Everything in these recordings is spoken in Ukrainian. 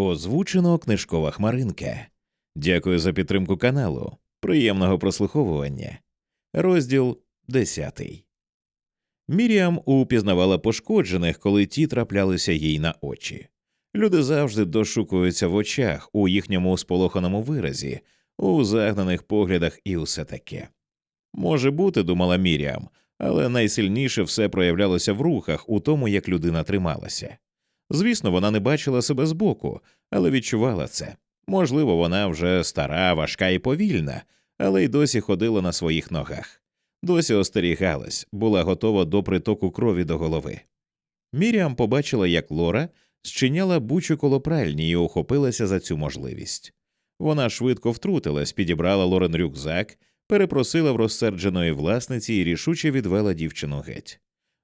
Озвучено книжкова хмаринка. Дякую за підтримку каналу. Приємного прослуховування. Розділ 10. Міріам упізнавала пошкоджених, коли ті траплялися їй на очі. Люди завжди дошукуються в очах, у їхньому сполоханому виразі, у загнаних поглядах і усе таке. Може бути, думала Міріам, але найсильніше все проявлялося в рухах, у тому, як людина трималася. Звісно, вона не бачила себе збоку, але відчувала це. Можливо, вона вже стара, важка і повільна, але й досі ходила на своїх ногах. Досі остерігалась, була готова до притоку крові до голови. Міріам побачила, як Лора зчиняла бучу коло пральні і охопилася за цю можливість. Вона швидко втрутилась, підібрала Лорен рюкзак, перепросила в розсердженої власниці і рішуче відвела дівчину геть.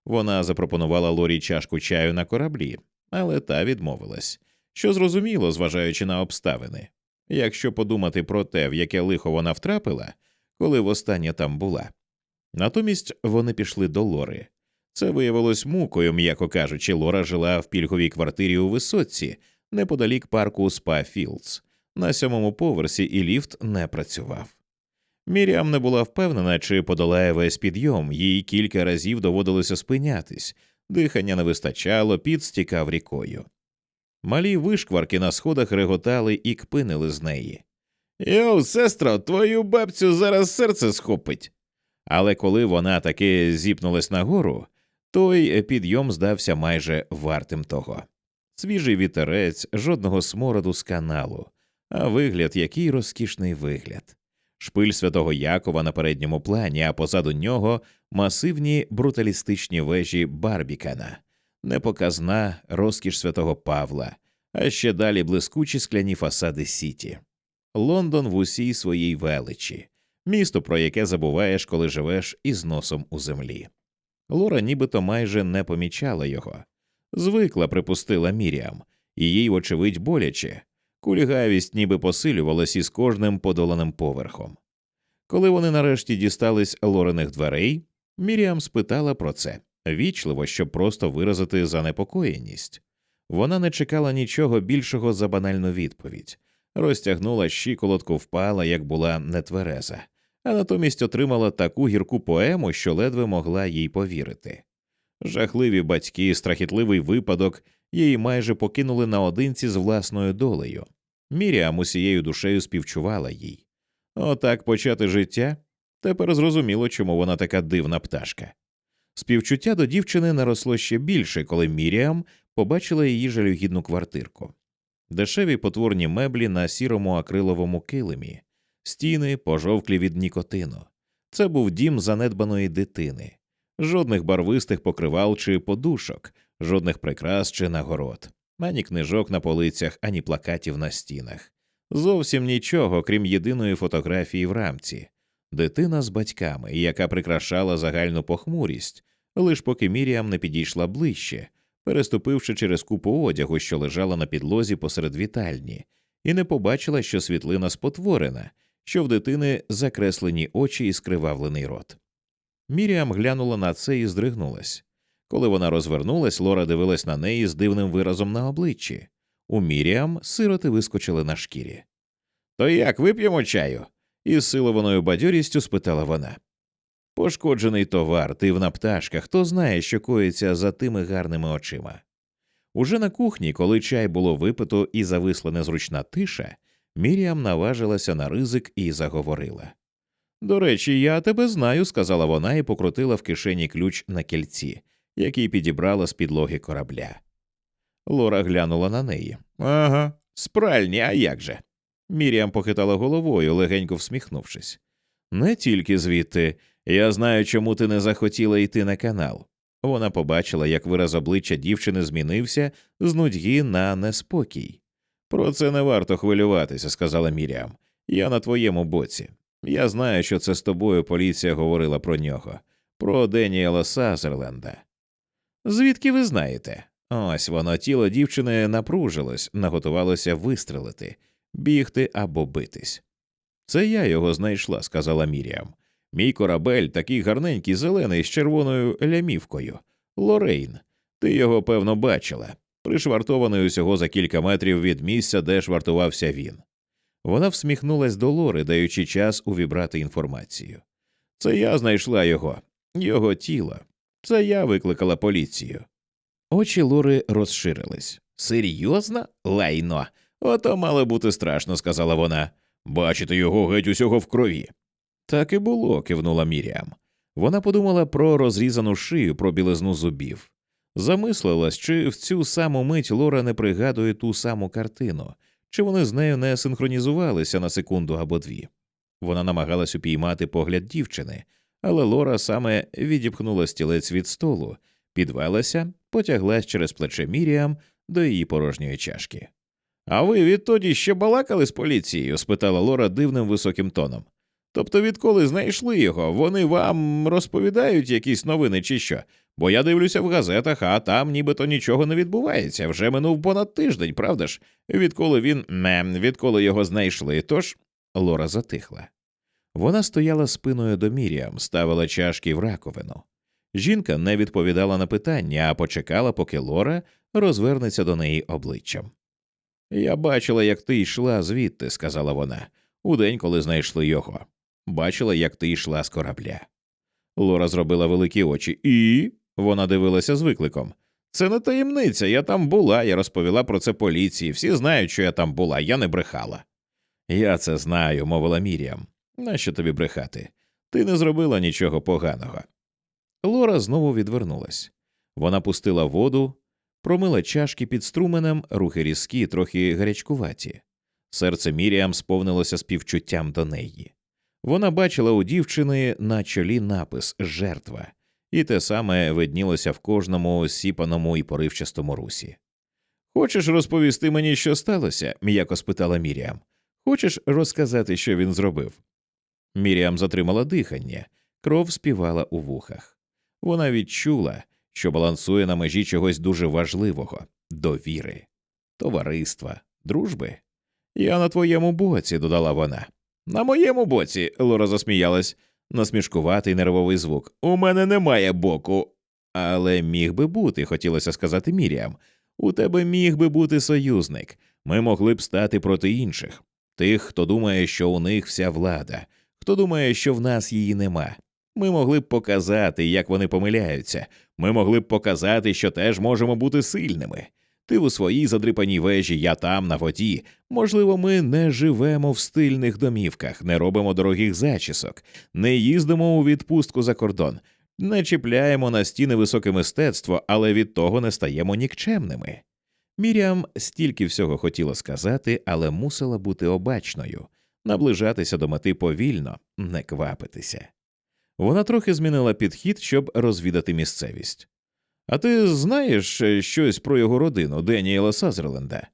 Вона запропонувала Лорі чашку чаю на кораблі, але та відмовилась, що зрозуміло, зважаючи на обставини. Якщо подумати про те, в яке лихо вона втрапила, коли востаннє там була. Натомість вони пішли до Лори. Це виявилось мукою, м'яко кажучи, Лора жила в пільговій квартирі у висотці, неподалік парку Спа Філдс. На сьомому поверсі і ліфт не працював. Міріам не була впевнена, чи подолає весь підйом, їй кілька разів доводилося спинятись, дихання не вистачало, під стікав рікою. Малі вишкварки на сходах реготали і кпинили з неї. Йоу, сестро, твою бабцю зараз серце схопить. Але коли вона таки зіпнулась нагору, той підйом здався майже вартим того. Свіжий вітерець, жодного смороду з каналу, а вигляд, який розкішний вигляд. Шпиль святого Якова на передньому плані, а позаду нього масивні бруталістичні вежі Барбікана, непоказна розкіш святого Павла, а ще далі блискучі скляні фасади Сіті. Лондон в усій своїй величі, місто, про яке забуваєш, коли живеш із носом у землі. Лора нібито майже не помічала його. Звикла, припустила Міріам, і їй, вочевидь, боляче. Кульгавість ніби посилювалась із кожним подоланим поверхом. Коли вони нарешті дістались лорених дверей, Міріам спитала про це вічливо, щоб просто виразити занепокоєність. Вона не чекала нічого більшого за банальну відповідь, розтягнула щиколотку, впала, як була нетвереза, а натомість отримала таку гірку поему, що ледве могла їй повірити. Жахливі батьки, страхітливий випадок її майже покинули наодинці з власною долею. Міріам усією душею співчувала їй. Отак почати життя тепер зрозуміло, чому вона така дивна пташка. Співчуття до дівчини наросло ще більше, коли Міріам побачила її жалюгідну квартирку. Дешеві потворні меблі на сірому акриловому килимі, стіни пожовклі від нікотину. Це був дім занедбаної дитини, жодних барвистих покривал чи подушок, жодних прикрас чи нагород, ані книжок на полицях, ані плакатів на стінах. Зовсім нічого, крім єдиної фотографії в рамці, дитина з батьками, яка прикрашала загальну похмурість, лиш поки Міріам не підійшла ближче, переступивши через купу одягу, що лежала на підлозі посеред вітальні, і не побачила, що світлина спотворена, що в дитини закреслені очі і скривавлений рот. Міріам глянула на це і здригнулась. Коли вона розвернулась, Лора дивилась на неї з дивним виразом на обличчі. У Міріам сироти вискочили на шкірі. То як вип'ємо чаю? із силованою бадьорістю спитала вона. Пошкоджений товар, дивна пташка, хто знає, що коїться за тими гарними очима. Уже на кухні, коли чай було випито і зависла незручна тиша, Міріам наважилася на ризик і заговорила. До речі, я тебе знаю, сказала вона і покрутила в кишені ключ на кільці, який підібрала з підлоги корабля. Лора глянула на неї. Ага, спральні, а як же? Міріам похитала головою, легенько всміхнувшись. Не тільки звідти. Я знаю, чому ти не захотіла йти на канал. Вона побачила, як вираз обличчя дівчини змінився з нудьги на неспокій. Про це не варто хвилюватися, сказала Міріам. Я на твоєму боці. Я знаю, що це з тобою поліція говорила про нього, про Деніела Сазерленда. Звідки ви знаєте? Ось воно тіло дівчини напружилось, наготувалося вистрелити, бігти або битись. Це я його знайшла, сказала Міріам. Мій корабель такий гарненький зелений з червоною лямівкою. Лорейн. Ти його, певно, бачила. пришвартований усього за кілька метрів від місця, де швартувався він. Вона всміхнулась до Лори, даючи час увібрати інформацію. Це я знайшла його, його тіло. Це я викликала поліцію. Очі Лори розширились. Серйозно? Лайно. Ото мало бути страшно, сказала вона. Бачити його геть усього в крові. Так і було, кивнула Міріам. Вона подумала про розрізану шию, про білизну зубів. Замислилась, чи в цю саму мить Лора не пригадує ту саму картину, чи вони з нею не синхронізувалися на секунду або дві. Вона намагалась упіймати погляд дівчини, але Лора саме відіпхнула стілець від столу, підвелася, потяглась через плече Міріам до її порожньої чашки. А ви відтоді ще балакали з поліцією? спитала Лора дивним високим тоном. Тобто, відколи знайшли його, вони вам розповідають якісь новини чи що? Бо я дивлюся в газетах, а там нібито нічого не відбувається. Вже минув понад тиждень, правда ж? Відколи він не відколи його знайшли. Тож Лора затихла. Вона стояла спиною до Міріам, ставила чашки в раковину. Жінка не відповідала на питання, а почекала, поки Лора розвернеться до неї обличчям. Я бачила, як ти йшла звідти, сказала вона, у день, коли знайшли його. Бачила, як ти йшла з корабля. Лора зробила великі очі, і вона дивилася з викликом. Це не таємниця, я там була, я розповіла про це поліції. Всі знають, що я там була, я не брехала. Я це знаю, мовила Міріам. Нащо тобі брехати? Ти не зробила нічого поганого. Лора знову відвернулась. Вона пустила воду, промила чашки під струменем, рухи різкі, трохи гарячкуваті. Серце Міріам сповнилося співчуттям до неї. Вона бачила у дівчини на чолі напис Жертва, і те саме виднілося в кожному сіпаному і поривчастому русі. Хочеш розповісти мені, що сталося? м'яко спитала Міріам. Хочеш розказати, що він зробив? Міріам затримала дихання, кров співала у вухах. Вона відчула, що балансує на межі чогось дуже важливого довіри, товариства, дружби. Я на твоєму боці, додала вона. На моєму боці, Лора засміялась, насмішкуватий нервовий звук. У мене немає боку. Але міг би бути, хотілося сказати Міріам. У тебе міг би бути союзник. Ми могли б стати проти інших. Тих, хто думає, що у них вся влада, хто думає, що в нас її нема. Ми могли б показати, як вони помиляються. Ми могли б показати, що теж можемо бути сильними. Ти у своїй задрипаній вежі, я там, на воді. Можливо, ми не живемо в стильних домівках, не робимо дорогих зачісок, не їздимо у відпустку за кордон, не чіпляємо на стіни високе мистецтво, але від того не стаємо нікчемними. Міріам стільки всього хотіла сказати, але мусила бути обачною, наближатися до мети повільно, не квапитися. Вона трохи змінила підхід, щоб розвідати місцевість. А ти знаєш е, щось про його родину Деніела Сазерленда?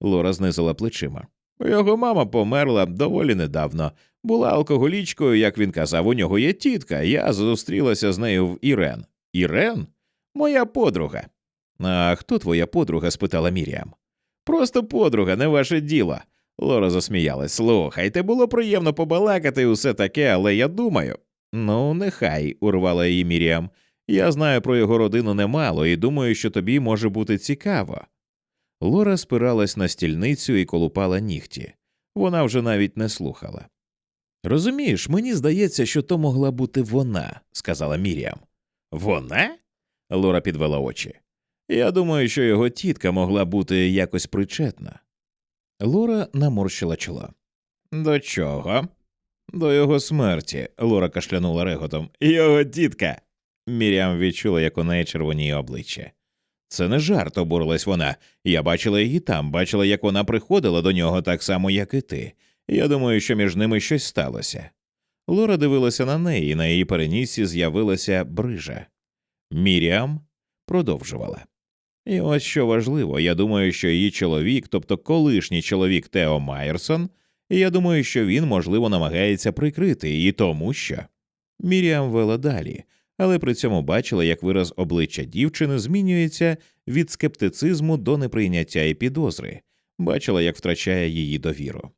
Лора знизила плечима. Його мама померла доволі недавно. Була алкоголічкою, як він казав, у нього є тітка. Я зустрілася з нею в Ірен. Ірен? Моя подруга. А хто твоя подруга? спитала Міріам. Просто подруга, не ваше діло. Лора засміялась. Слухайте, було приємно побалакати усе таке, але я думаю. Ну, нехай, урвала її Міріам. Я знаю про його родину немало і думаю, що тобі може бути цікаво. Лора спиралась на стільницю і колупала нігті. Вона вже навіть не слухала. Розумієш, мені здається, що то могла бути вона, сказала Міріам. Вона? Лора підвела очі. Я думаю, що його тітка могла бути якось причетна. Лора наморщила чоло. До чого? До його смерті, Лора кашлянула реготом. Його тітка. Мірям відчула, як у неї червоніє обличчя. Це не жарт, обурилась вона. Я бачила її там, бачила, як вона приходила до нього так само, як і ти. Я думаю, що між ними щось сталося. Лора дивилася на неї, і на її перенісі з'явилася брижа. Міріам продовжувала. І ось що важливо, я думаю, що її чоловік, тобто колишній чоловік Тео Майерсон, і я думаю, що він, можливо, намагається прикрити її тому, що. Міріам вела далі, але при цьому бачила, як вираз обличчя дівчини змінюється від скептицизму до неприйняття і підозри, бачила, як втрачає її довіру.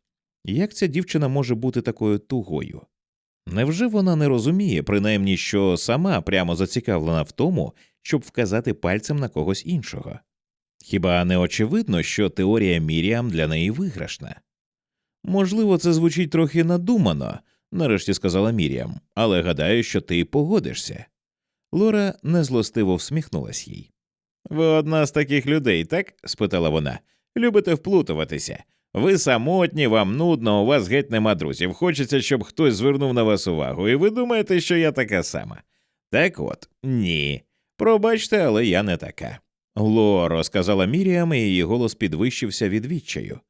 Як ця дівчина може бути такою тугою? Невже вона не розуміє, принаймні, що сама прямо зацікавлена в тому, щоб вказати пальцем на когось іншого? Хіба не очевидно, що теорія Міріам для неї виграшна? Можливо, це звучить трохи надумано, нарешті сказала Міріам, але гадаю, що ти погодишся. Лора незлостиво всміхнулась їй. Ви одна з таких людей, так? спитала вона. Любите вплутуватися. Ви самотні, вам нудно, у вас геть нема друзів. Хочеться, щоб хтось звернув на вас увагу, і ви думаєте, що я така сама. Так от, ні. Пробачте, але я не така. Лоро, сказала Міріам, і її голос підвищився від відчаю.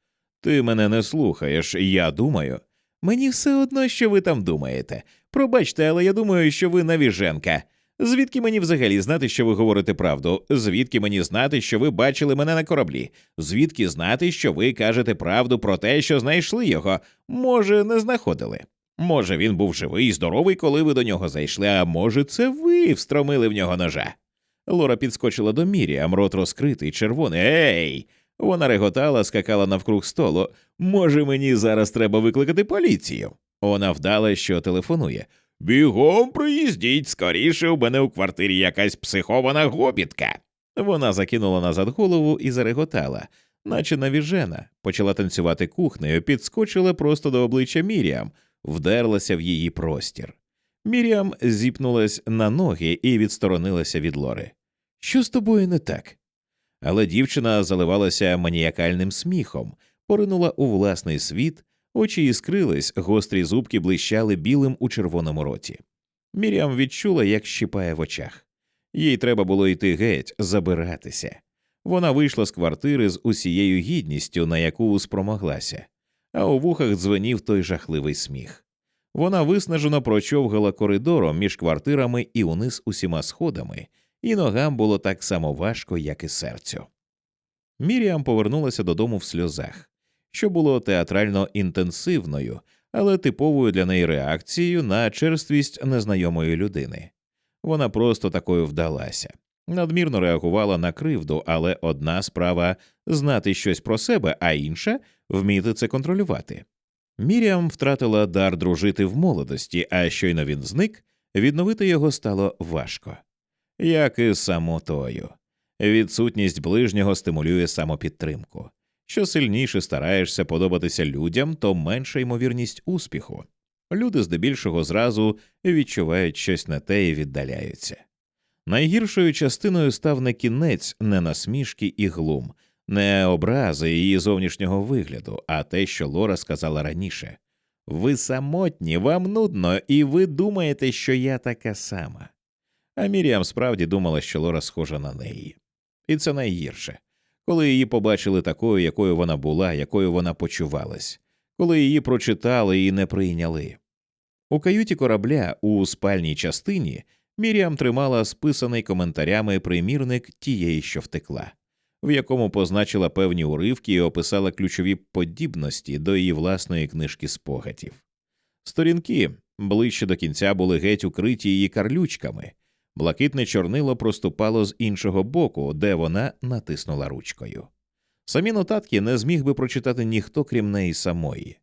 Ти мене не слухаєш, я думаю. Мені все одно, що ви там думаєте. Пробачте, але я думаю, що ви навіженка. Звідки мені взагалі знати, що ви говорите правду? Звідки мені знати, що ви бачили мене на кораблі? Звідки знати, що ви кажете правду про те, що знайшли його? Може, не знаходили? Може, він був живий і здоровий, коли ви до нього зайшли, а може, це ви встромили в нього ножа? Лора підскочила до Міріам, рот розкритий, червоний. Ей! Вона реготала, скакала навкруг столу. Може, мені зараз треба викликати поліцію? Вона вдала, що телефонує. Бігом приїздіть скоріше у мене у квартирі якась психована гобітка. Вона закинула назад голову і зареготала, наче навіжена, почала танцювати кухнею, підскочила просто до обличчя Міріам, вдерлася в її простір. Міріам зіпнулась на ноги і відсторонилася від лори. Що з тобою не так? Але дівчина заливалася маніякальним сміхом, поринула у власний світ, очі іскрились, гострі зубки блищали білим у червоному роті. Міріам відчула, як щипає в очах. Їй треба було йти геть, забиратися. Вона вийшла з квартири з усією гідністю, на яку спромоглася, а у вухах дзвенів той жахливий сміх. Вона виснажено прочовгала коридором між квартирами і униз усіма сходами, і ногам було так само важко, як і серцю. Міріам повернулася додому в сльозах, що було театрально інтенсивною, але типовою для неї реакцією на черствість незнайомої людини. Вона просто такою вдалася. Надмірно реагувала на кривду, але одна справа знати щось про себе, а інша вміти це контролювати. Міріам втратила дар дружити в молодості, а щойно він зник, відновити його стало важко, як і самотою. Відсутність ближнього стимулює самопідтримку. Що сильніше стараєшся подобатися людям, то менша ймовірність успіху. Люди здебільшого зразу відчувають щось не те і віддаляються. Найгіршою частиною став не кінець, не насмішки і глум, не образи її зовнішнього вигляду, а те, що Лора сказала раніше ви самотні, вам нудно, і ви думаєте, що я така сама. А Міріам справді думала, що Лора схожа на неї. І це найгірше, коли її побачили такою, якою вона була, якою вона почувалась, коли її прочитали і не прийняли. У каюті корабля у спальній частині Міріам тримала списаний коментарями примірник тієї, що втекла в якому позначила певні уривки і описала ключові подібності до її власної книжки спогадів. Сторінки ближче до кінця були геть укриті її карлючками, блакитне чорнило проступало з іншого боку, де вона натиснула ручкою. Самі нотатки не зміг би прочитати ніхто, крім неї самої.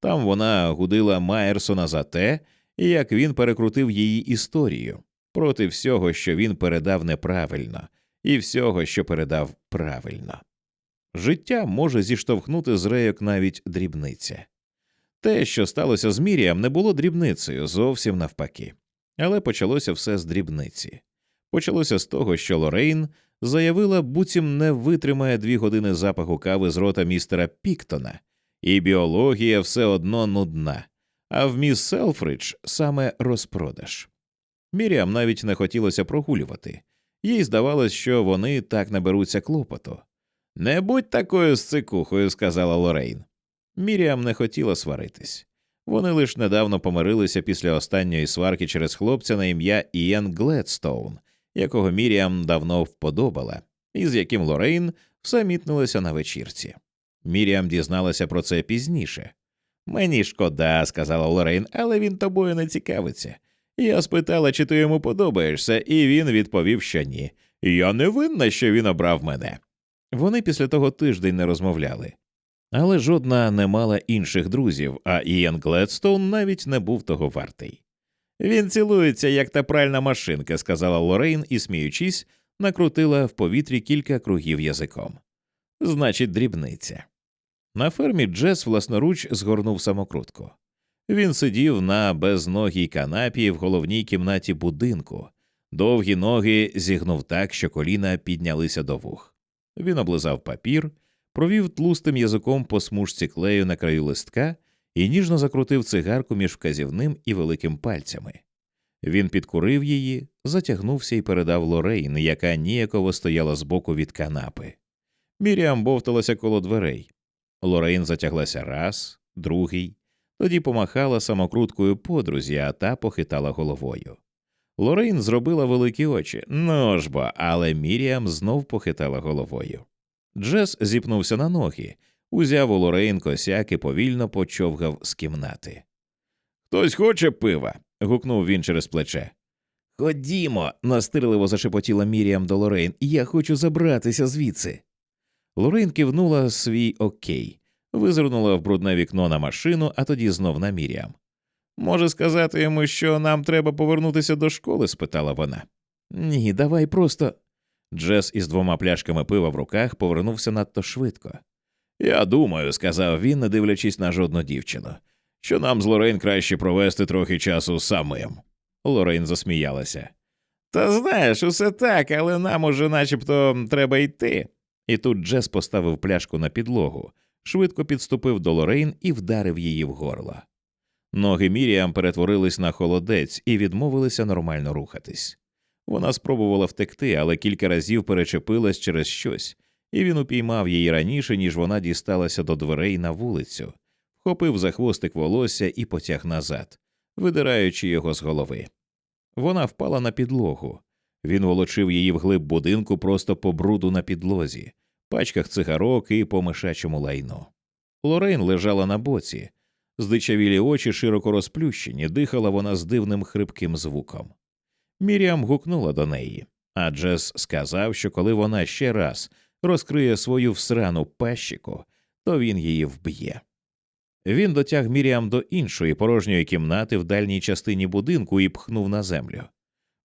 Там вона гудила Майерсона за те, як він перекрутив її історію проти всього, що він передав неправильно, і всього, що передав правильно. Життя може зіштовхнути з рейок навіть дрібниця. Те, що сталося з Міріям, не було дрібницею зовсім навпаки, але почалося все з дрібниці. Почалося з того, що Лорейн заявила, буцім не витримає дві години запаху кави з рота містера Піктона, і біологія все одно нудна, а в міс Селфридж саме розпродаж. Міріам навіть не хотілося прогулювати, їй здавалось, що вони так наберуться клопоту. Не будь такою сцикухою, сказала Лорейн. Міріам не хотіла сваритись. Вони лише недавно помирилися після останньої сварки через хлопця на ім'я Ієн Гледстоун, якого Міріам давно вподобала, і з яким Лорейн всамітнилася на вечірці. Міріам дізналася про це пізніше. Мені шкода, сказала Лорейн, але він тобою не цікавиться. Я спитала, чи ти йому подобаєшся, і він відповів, що ні. Я не винна, що він обрав мене. Вони після того тиждень не розмовляли, але жодна не мала інших друзів, а Ієн Гледстоун навіть не був того вартий. Він цілується, як та пральна машинка, сказала Лорейн і, сміючись, накрутила в повітрі кілька кругів язиком. Значить, дрібниця. На фермі Джес власноруч згорнув самокрутку. Він сидів на безногій канапі в головній кімнаті будинку, довгі ноги зігнув так, що коліна піднялися до вух. Він облизав папір, провів тлустим язиком по смужці клею на краю листка і ніжно закрутив цигарку між вказівним і великим пальцями. Він підкурив її, затягнувся і передав Лорейн, яка ніяково стояла збоку від канапи. Міріам бовталася коло дверей. Лорейн затяглася раз, другий, тоді помахала самокруткою подрузі, а та похитала головою. Лорейн зробила великі очі. Ну ж бо, але Міріам знов похитала головою. Джес зіпнувся на ноги, узяв у Лорейн косяк і повільно почовгав з кімнати. Хтось хоче пива. гукнув він через плече. Ходімо, настирливо зашепотіла Міріам до Лорейн, я хочу забратися звідси. Лорейн кивнула свій окей, визирнула в брудне вікно на машину, а тоді знов на Міріам. Може сказати йому, що нам треба повернутися до школи? спитала вона. Ні, давай просто. Джес із двома пляшками пива в руках повернувся надто швидко. Я думаю, сказав він, не дивлячись на жодну дівчину, що нам з Лорейн краще провести трохи часу самим. Лорейн засміялася. Та знаєш, усе так, але нам уже начебто треба йти. І тут Джес поставив пляшку на підлогу, швидко підступив до Лорейн і вдарив її в горло. Ноги Міріам перетворились на холодець і відмовилися нормально рухатись. Вона спробувала втекти, але кілька разів перечепилась через щось, і він упіймав її раніше, ніж вона дісталася до дверей на вулицю, вхопив за хвостик волосся і потяг назад, видираючи його з голови. Вона впала на підлогу. Він волочив її вглиб будинку просто по бруду на підлозі, пачках цигарок і по мишачому лайну. Лорейн лежала на боці, здичавілі очі широко розплющені, дихала вона з дивним хрипким звуком. Міріам гукнула до неї, а Джес сказав, що коли вона ще раз розкриє свою всрану пащику, то він її вб'є. Він дотяг Міріам до іншої порожньої кімнати в дальній частині будинку і пхнув на землю.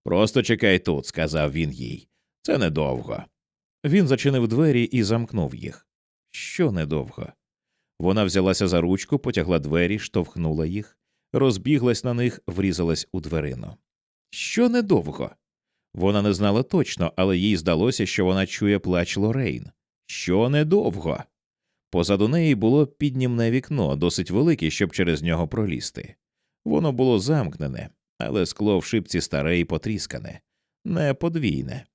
Просто чекай тут, сказав він їй. Це недовго. Він зачинив двері і замкнув їх. Що недовго? Вона взялася за ручку, потягла двері, штовхнула їх, розбіглась на них, врізалась у дверину. Що недовго? Вона не знала точно, але їй здалося, що вона чує плач Лорейн. Що недовго. Позаду неї було піднімне вікно, досить велике, щоб через нього пролізти. Воно було замкнене, але скло в шипці старе і потріскане, не подвійне.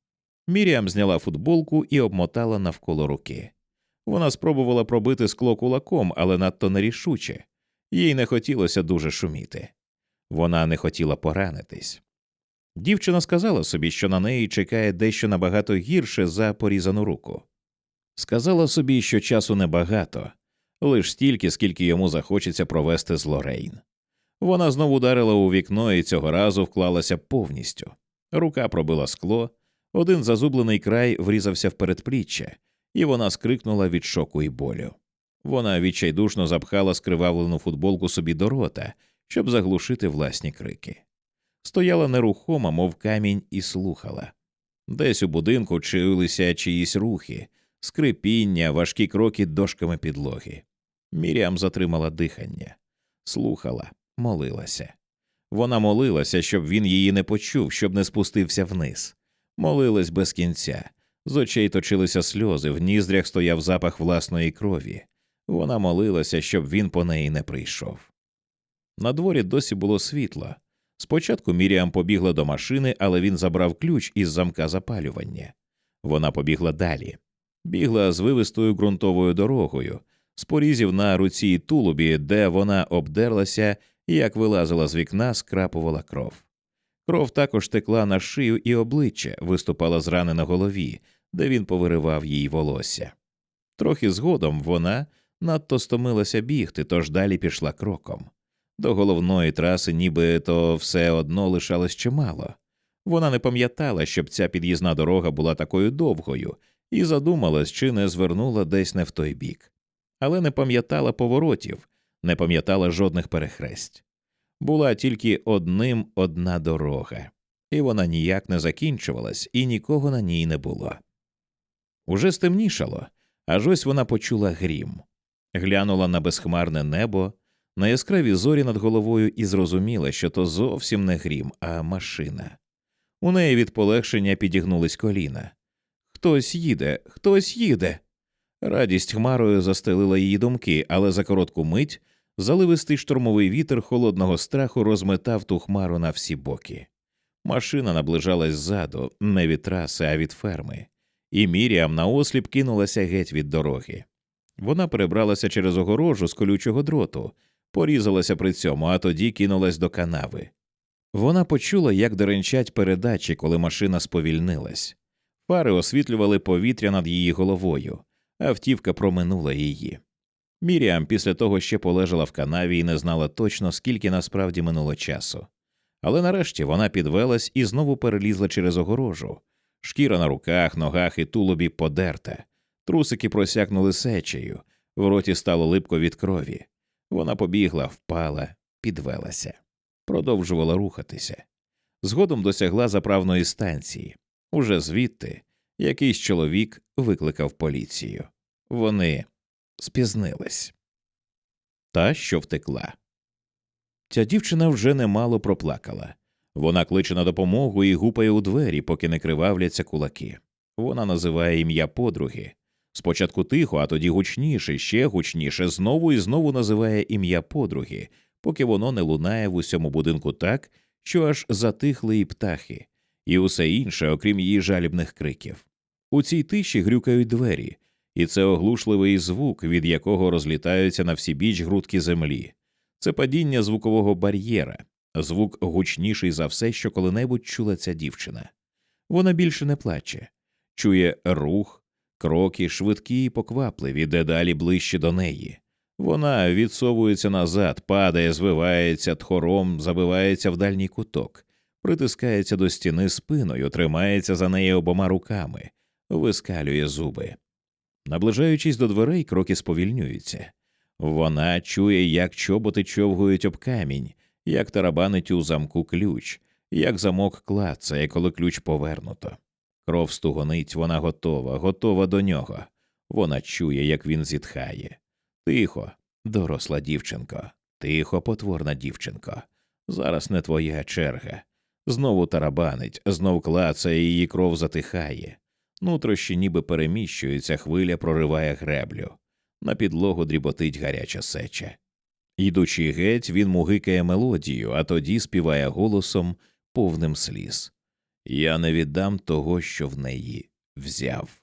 Міріам зняла футболку і обмотала навколо руки. Вона спробувала пробити скло кулаком, але надто нерішуче, їй не хотілося дуже шуміти. Вона не хотіла поранитись. Дівчина сказала собі, що на неї чекає дещо набагато гірше за порізану руку. Сказала собі, що часу небагато, лиш стільки, скільки йому захочеться провести з Лорейн. Вона знову ударила у вікно і цього разу вклалася повністю. Рука пробила скло, один зазублений край врізався в передпліччя, і вона скрикнула від шоку і болю. Вона відчайдушно запхала скривавлену футболку собі до рота, щоб заглушити власні крики. Стояла нерухома, мов камінь, і слухала. Десь у будинку чулися чиїсь рухи, скрипіння, важкі кроки дошками підлоги. Міріам затримала дихання, слухала, молилася. Вона молилася, щоб він її не почув, щоб не спустився вниз. Молилась без кінця. З очей точилися сльози, в ніздрях стояв запах власної крові. Вона молилася, щоб він по неї не прийшов. На дворі досі було світло. Спочатку Міріам побігла до машини, але він забрав ключ із замка запалювання. Вона побігла далі, бігла звивистою ґрунтовою дорогою, з порізів на руці й тулубі, де вона обдерлася і як вилазила з вікна, скрапувала кров. Кров також текла на шию і обличчя, виступала з рани на голові, де він повиривав їй волосся. Трохи згодом вона надто стомилася бігти, тож далі пішла кроком. До головної траси, ніби то все одно лишалось чимало. Вона не пам'ятала, щоб ця під'їзна дорога була такою довгою, і задумалась, чи не звернула десь не в той бік, але не пам'ятала поворотів, не пам'ятала жодних перехресть. Була тільки одним одна дорога. і вона ніяк не закінчувалась, і нікого на ній не було. Уже стемнішало, аж ось вона почула грім, глянула на безхмарне небо, на яскраві зорі над головою і зрозуміла, що то зовсім не грім, а машина. У неї від полегшення підігнулись коліна. Хтось їде, хтось їде. Радість хмарою застелила її думки, але за коротку мить заливистий штурмовий вітер холодного страху розметав ту хмару на всі боки. Машина наближалась ззаду, не від траси, а від ферми, і Міріам наосліп кинулася геть від дороги. Вона перебралася через огорожу з колючого дроту, порізалася при цьому, а тоді кинулась до канави. Вона почула, як деренчать передачі, коли машина сповільнилась. Фари освітлювали повітря над її головою, автівка проминула її. Міріам після того ще полежала в канаві і не знала точно, скільки насправді минуло часу. Але нарешті вона підвелась і знову перелізла через огорожу. Шкіра на руках, ногах і тулубі подерта, трусики просякнули сечею, в роті стало липко від крові. Вона побігла, впала, підвелася, продовжувала рухатися. Згодом досягла заправної станції. Уже звідти якийсь чоловік викликав поліцію. Вони спізнились. Та, що втекла. Ця дівчина вже немало проплакала. Вона кличе на допомогу і гупає у двері, поки не кривавляться кулаки. Вона називає ім'я подруги. Спочатку тихо, а тоді гучніше, ще гучніше, знову і знову називає ім'я подруги, поки воно не лунає в усьому будинку так, що аж затихли і птахи, і усе інше, окрім її жалібних криків. У цій тиші грюкають двері, і це оглушливий звук, від якого розлітаються на всі біч грудки землі. Це падіння звукового бар'єра, звук гучніший за все, що коли-небудь чула ця дівчина. Вона більше не плаче, чує рух, кроки швидкі і поквапливі, дедалі ближче до неї. Вона відсовується назад, падає, звивається тхором, забивається в дальній куток, притискається до стіни спиною, тримається за неї обома руками, вискалює зуби. Наближаючись до дверей, кроки сповільнюються. Вона чує, як чоботи човгують об камінь, як тарабанить у замку ключ, як замок клацає, коли ключ повернуто. Кров стугонить, вона готова, готова до нього. Вона чує, як він зітхає. Тихо, доросла дівчинко, тихо, потворна дівчинко. Зараз не твоя черга. Знову тарабанить, знов клацає, її кров затихає. Нутрощі ніби переміщується, хвиля прориває греблю. На підлогу дріботить гаряча сеча. Йдучи геть, він мугикає мелодію, а тоді співає голосом, повним сліз Я не віддам того, що в неї взяв.